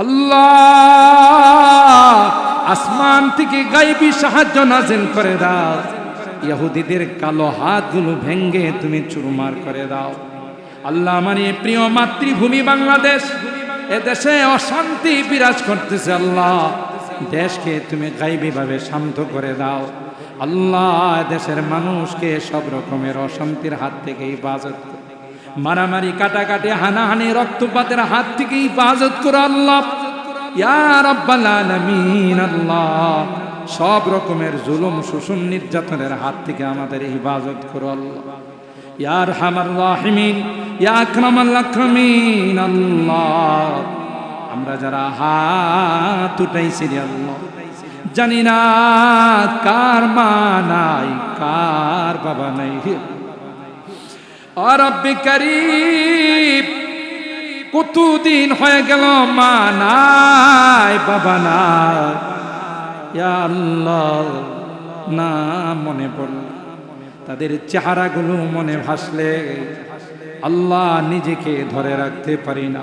আল্লাহ, আসমান থেকে গাইবি সাহায্য নাজিল করে দাও। ইহুদিদের কালো হাতগুলো ভেঙ্গে তুমি চুরমার করে দাও। আল্লাহ এই প্রিয় মাতৃভূমি বাংলাদেশ। এ দেশে অশান্তি বিরাজ করতেছে আল্লাহ। দেশকে তুমি গাইবি ভাবে শান্ত করে দাও। আল্লাহ দেশের মানুষকে সব রকমের অশান্তির হাত থেকে হেফাজত। মারামারি, কাটাকাটি, হানাহানি, রক্তপাতের হাত থেকে হেফাজত করো আল্লাহ। আল্লাহ। সব রকমের জুলুম, শোষণ, নির্যাতনের হাত থেকে আমাদের হেফাজত করো আল্লাহ। ইয়ার হামার রাহিমিন, ইয়া আকরামাল আকরামিন, আল্লাহ। আমরা যারা হাত উঠাইছি আল্লাহ, জানি না কার মা নাই, কার বাবা নাই। রব্বে করিম, কতদিন হয়ে গেল মা বাবা নাই। আল্লাহ, না মনে পড়ল। তাদের চেহারাগুলো মনে ভাসলে। আল্লাহ নিজেকে ধরে রাখতে পারি না।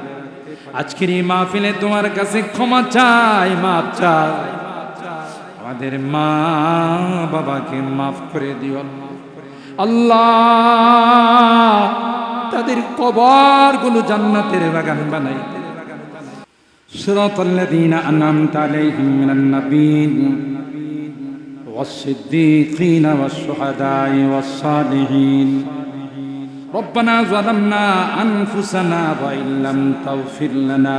আজকের এই মাহফিলে তোমার কাছে ক্ষমা চাই মাপ চাই। আমাদের মা বাবাকে মাফ করে দিও। আল্লাহ তাদের কবরগুলো জান্নাতের বাগান বানাই صراط الذين أنعمت عليهم من النبيين والصديقين والشهداء والصالحين ربنا ظلمنا أنفسنا وإن لم تغفر لنا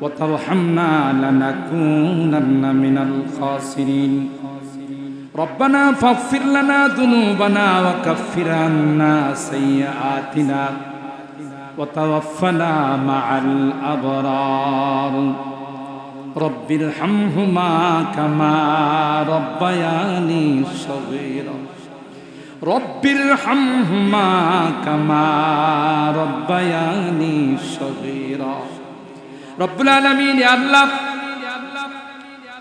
وترحمنا لنكونن من الخاسرين ربنا فاغفر لنا ذنوبنا وكفر عنا سيئاتنا وتوفنا مع الأبرار رب ارحمهما كما ربياني صغيرا رب ارحمهما كما ربياني صغيرا رب العالمين يا الله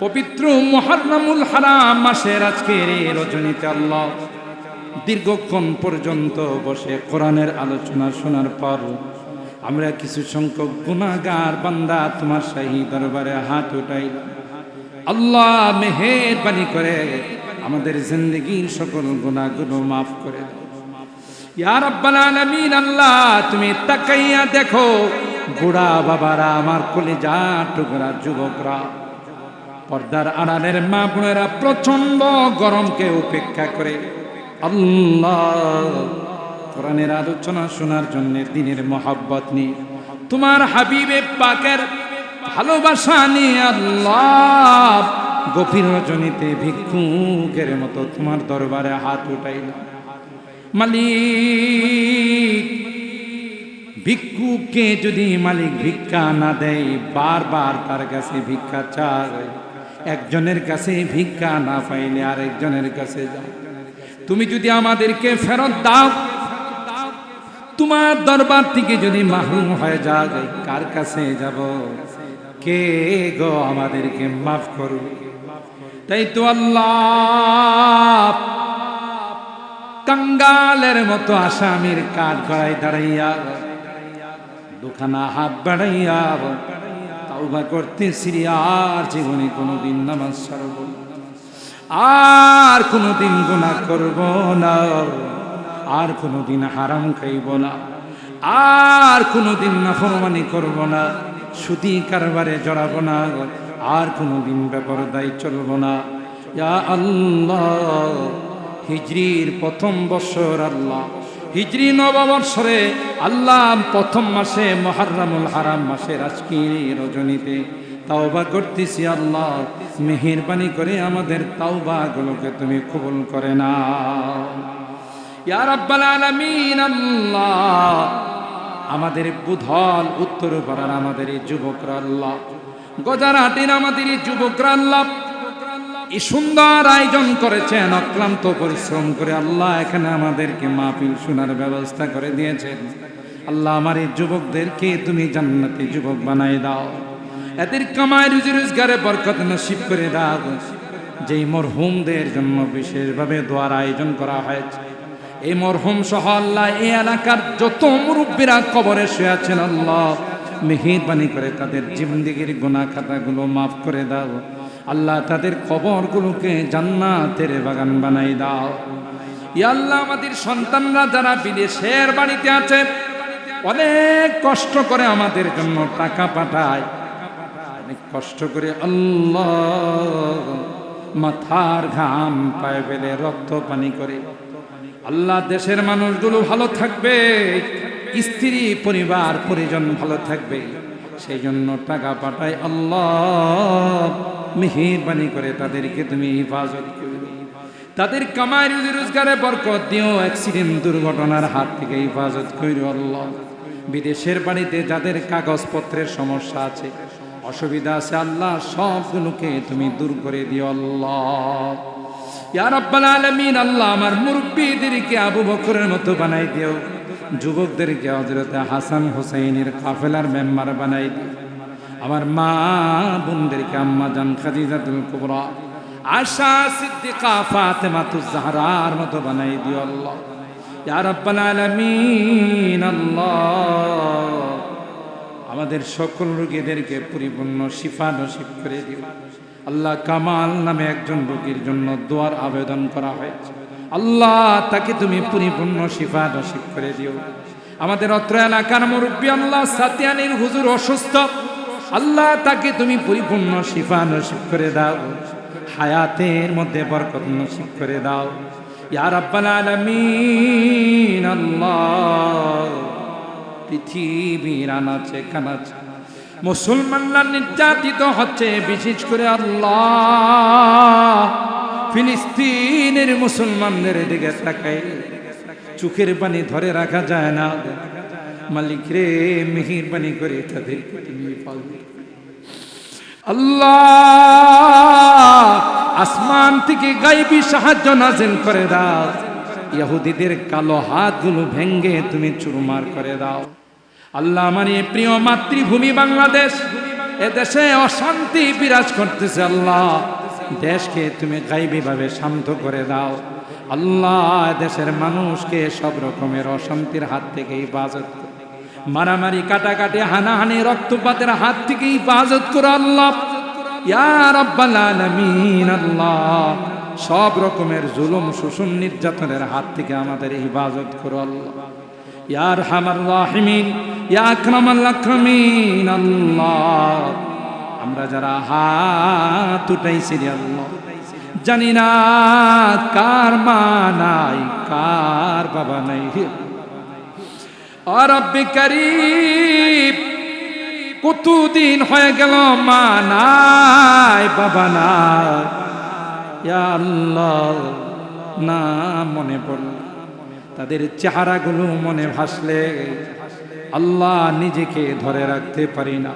পবিত্র মহারনামুল হারাম মাসের আজকের এই রজনীতে আল্লাহ দীর্ঘক্ষণ পর্যন্ত বসে কোরআনের আলোচনা শোনার পর আমরা কিছু সংখ্যক গুণাগার বান্দা তোমার শাহী দরবারে হাত উঠাই। আল্লাহ মেহেরবানি করে আমাদের জিন্দগির সকল গুণাগুলো মাফ করে আল্লাহ, তুমি তাকাইয়া দেখো, বুড়া বাবারা, আমার কলিজা টুকরা, যুবকরা পর্দার আড়ালের মা বোনেরা প্রচণ্ড গরমকে উপেক্ষা করে। আল্লাহ, কোরআনের আলোচনা শোনার জন্য দিনের মহাব্বত নিয়ে। তোমার হাবিবে পাকের ভালোবাসা নিয়ে আল্লাহ গভীর রজনীতে ভিক্ষুকের মতো তোমার দরবারে হাত উঠাইলাম মালিক, ভিক্ষুককে যদি মালিক ভিক্ষা না দেয়, বারবার তার কাছে ভিক্ষা চায়। একজনের কাছে ভিক্ষা না পাইলে আরেকজনের কাছে যাও। তুমি যদি আমাদেরকে ফেরত দাও, তোমার দরবার থেকে যদি মাহরুম হয়ে যায় কার কাছে যাব? কে গো আমাদেরকে মাফ করবে তাই তো আল্লাহ কাঙ্গালের মতো আসামির কাঠ গড়াই দাঁড়াইয়া, দুখানা হাত বাড়াইয়া তাওবা করতেছি আর জীবনে কোনোদিন নামাজ ছাড়ব। আর কোনোদিন গুনাহ করব না। আর কোনোদিন হারাম খাইব না। আর কোনোদিন নাফরমানি করব না। সুদি কারবারে জড়াবো না। আর কোনোদিন বেপরদায় চলব না। ইয়া আল্লাহ, হিজরির প্রথম বছর আল্লাহ হিজরি নববর্ষরে আল্লাহ প্রথম মাসে মহারামুল হারাম মাসের আজকের এই রজনীতে তাওবা করতেছি আল্লাহ। মেহেরবানি করে আমাদের তাওবা গুলোকে তুমি কবুল করে না ইয়া রাব্বাল আলামিন আল্লাহ। আমাদের বুধল উত্তর পাড়ার আমাদের এই যুবকরা আল্লাহ। গজারহাটির আমাদের এই যুবকরা আল্লাহ। এই সুন্দর আয়োজন করেছেন, অক্লান্ত পরিশ্রম করে আল্লাহ এখানে আমাদেরকে মাহফিল শোনার ব্যবস্থা করে দিয়েছেন। আল্লাহ আমার এই যুবকদেরকে তুমি জান্নাতি যুবক বানাই দাও। এদের কামায় রুজি, রোজগারে বরকত নসিব করে দাও। যেই মরহুমদের জন্য বিশেষভাবে দোয়ার আয়োজন করা হয়েছে। এই মরহুম সহ আল্লাহ এই এলাকার যত মুরব্বীরা কবরে শুয়ে আছেন, আল্লাহ মেহেরবানি করে তাদের জিন্দিগির গুণা খাতাগুলো মাফ করে দাও। আল্লাহ তাদের কবরগুলোকে জান্নাতের বাগান বানাই দাও। ইয়া আল্লাহ আমাদের সন্তানরা যারা বিদেশের বাড়িতে আছে, অনেক কষ্ট করে আমাদের জন্য টাকা পাঠায়। অনেক কষ্ট করে আল্লাহ মাথার ঘাম পায়ে ফেলে রক্ত পানি করে। আল্লাহ দেশের মানুষগুলো ভালো থাকবে, স্ত্রী পরিবার পরিজন ভালো থাকবে। সেই জন্য টাকা পাঠায় আল্লাহ। মেহেরবানি করে তাদেরকে তুমি হেফাজত তাদের কামাই রুজি রোজগারে বরকত দিও, অ্যাক্সিডেন্ট দুর্ঘটনার হাত থেকে হেফাজত করি আল্লাহ। বিদেশের বাড়িতে যাদের কাগজপত্রের সমস্যা আছে, অসুবিধা আছে, আল্লাহ সবগুলোকে তুমি দূর করে দিও আল্লাহ। আলামিন, আল্লাহ আমার মুরব্বীদেরকে আবু বকরের মতো বানাই দিও, যুবকদেরকে হযরত হাসান হোসেনের কাফেলার মেম্বার বানাই দিও। আমার মা বোনদেরকে আম্মা জান খাদিজাতুল কুবরা আশা সিদ্দিকা ফাতেমাতুজ জাহরার মতো বানাই দিও আল্লাহ। ইয়া রাব্বাল আলামিন, আল্লাহ। আমাদের সকল রোগীদেরকে পরিপূর্ণ শিফা নসিব করে দিও। আল্লাহ কামাল নামে একজন রোগীর জন্য দোয়ার আবেদন করা হয়েছে। আল্লাহ তাকে তুমি পরিপূর্ণ শিফা নসিব করে দিও। আমাদের অত্র এলাকার মুরব্বী আল্লাহ সাতিয়ানির হুজুর অসুস্থ। আল্লাহ তাকে তুমি পরিপূর্ণ শিফা নসিব করে দাও। হায়াতের মধ্যে বরকত নসিব করে দাও। ইয়ার রাব্বাল আলামিন, আল্লাহ, পৃথিবীর আনাচে কানাচে, মুসলমানরা নির্যাতিত হচ্ছে, বিশেষ করে আল্লাহ। ফিলিস্তিনের মুসলমানদের দিকে তাকাই চোখের পানি ধরে রাখা যায় না। মালিক রে মিহির পানি করে তাদেরকে তুমি পালবে আল্লাহ, আসমান থেকে গাইবি সাহায্য নাজিল করে দাও। ইহুদিদের কালো হাতগুলো ভেঙ্গে তুমি চুরমার করে দাও। আল্লাহ আমার এই প্রিয় মাতৃভূমি বাংলাদেশ। এ দেশে অশান্তি বিরাজ করতেছে আল্লাহ। দেশকে তুমি গাইবীভাবে শান্ত করে দাও। আল্লাহ, দেশের মানুষকে সব রকমের অশান্তির হাত থেকে হেফাজত। মারামারি, কাটাকাটি, হানাহানি, রক্তপাতের হাত থেকে হিফাজত করো আল্লাহ। সব রকমের জুলুম, শোষণ, নির্যাতনের হাত থেকে আমাদের হিফাজত করো আল্লাহ। ইয়ার হামার রাহিমিন, ইয়া আকরামাল আল্লাহ। আমরা যারা হাত উঠাইছি আল্লাহ, জানি না কার মা নাই, কার বাবা নাই। রব্বে করিম, কতদিন হয়ে গেল মা নাই বাবা নাই। আল্লাহ, না মনে পড়ল। তাদের চেহারাগুলো মনে ভাসলে, আল্লাহ নিজেকে ধরে রাখতে পারি না।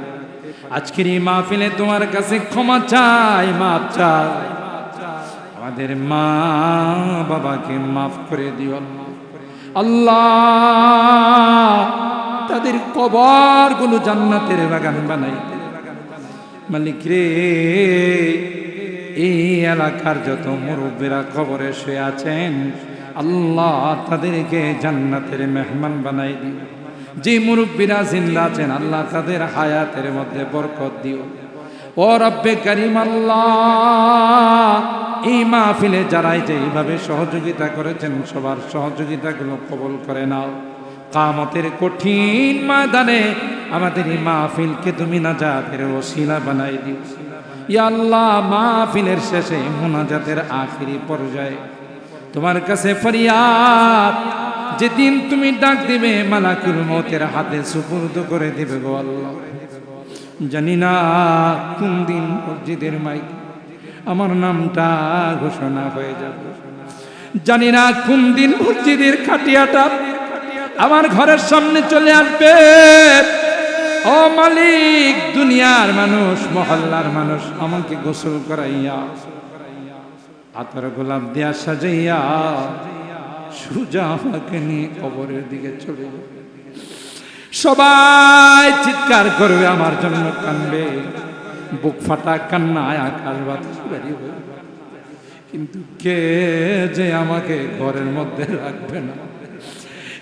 আজকের এই মাহফিলে তোমার কাছে ক্ষমা চাই মাপ চাই। আমাদের মা বাবাকে মাফ করে দিও আল্লাহ। তাদের কবরগুলো জান্নাতের বাগান বানাই মালিক রে, এই এলাকার যত মুরব্বীরা কবরে শুয়ে আছেন, আল্লাহ তাদেরকে জান্নাতের মেহমান বানাই দিও যে মুরব্বীরা জিন্দা আছেন, আল্লাহ তাদের হায়াতের মধ্যে বরকত দিও। ও রব্বে করিম আল্লাহ এই মাহফিলে যারাই যে এইভাবে সহযোগিতা করেছেন, সবার সহযোগিতাগুলো কবল করে নাও। কামতের কঠিন ময়দানে আমাদের এই মাহফিলকে তুমি না নাজাতের ওসিলা বানাই দিও। আল্লাহ, মাহফিলের শেষে মোনাজাতের আখিরি পর্যায়ে তোমার কাছে ফরিয়াদ, যেদিন তুমি ডাক দিবে, মালাকুল মতের হাতে সুপুর্দ করে দিবে গো আল্লাহ। জানি না কোন দিন মসজিদের মাইক। আমার নামটা ঘোষণা হয়ে যাবে। জানি না কোন দিন মসজিদের খাটিয়াটা আমার ঘরের সামনে চলে আসবে। ও মালিক, দুনিয়ার মানুষ, মহল্লার মানুষ, আমাকে গোসল করাইয়া আতর গোলাপ দিয়া সাজাইয়া, সুজা আমাকে নিয়ে কবরের দিকে চলে যাবে। সবাই চিৎকার করবে, আমার জন্য কানবে। বুক ফাটা কান্নায় আকাশ বাতাস কিন্তু কে যে আমাকে ঘরের মধ্যে রাখবে না?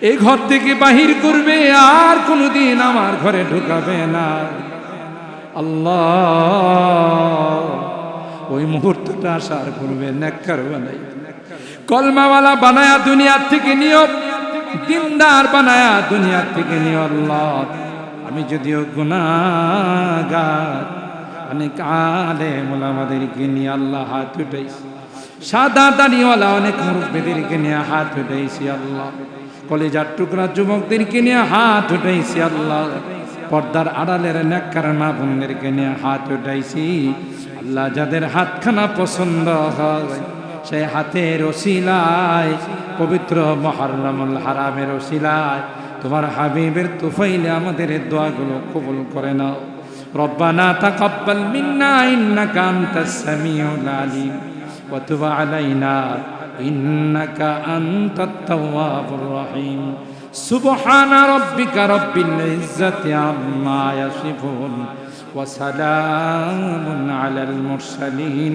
এই ঘর থেকে বাহির করবে, আর কোনোদিন আমার ঘরে ঢুকাবে না। আল্লাহ, ওই মুহূর্তটা আসার করবে নেককার কলমাওয়ালা বানায়া দুনিয়ার থেকে নিও দিনদার বানায়া দুনিয়ার থেকে নিও আল্লাহ। আমি যদিও গুনাগার অনেক আলে মোলামাদেরকে নিয়ে আল্লাহ হাত উঠাইছি। সাদা দাড়িওয়ালা অনেক মুরব্বীদেরকে নিয়ে হাত উঠাইছি আল্লাহ। কলেজার টুকরা যুবকদেরকে নিয়ে হাত উঠাইছি আল্লাহ। পর্দার আড়ালের নেককার মা বোনদেরকে নিয়ে হাত উঠাইছি। আল্লাহ যাদের হাতখানা পছন্দ হয় সে হাতের ওসিলায়, পবিত্র মহারমুল হারামের ওসিলায়, তোমার হাবিবের তুফাইলে আমাদের দোয়াগুলো কবুল করে নাও। রব্বানা তাকাব্বাল মিন্না ইন্নাকা আনতাস সামিউল আলিম, ওয়া তুব আলাইনা ইন্নাকা আনতাত তাওয়াবুর রহিম। সুবহান রব্বিকা রব্বিল ইজ্জাতি আম্মা ইয়াসিফুন, ওয়া সালামুন আলাল মুরসালিন।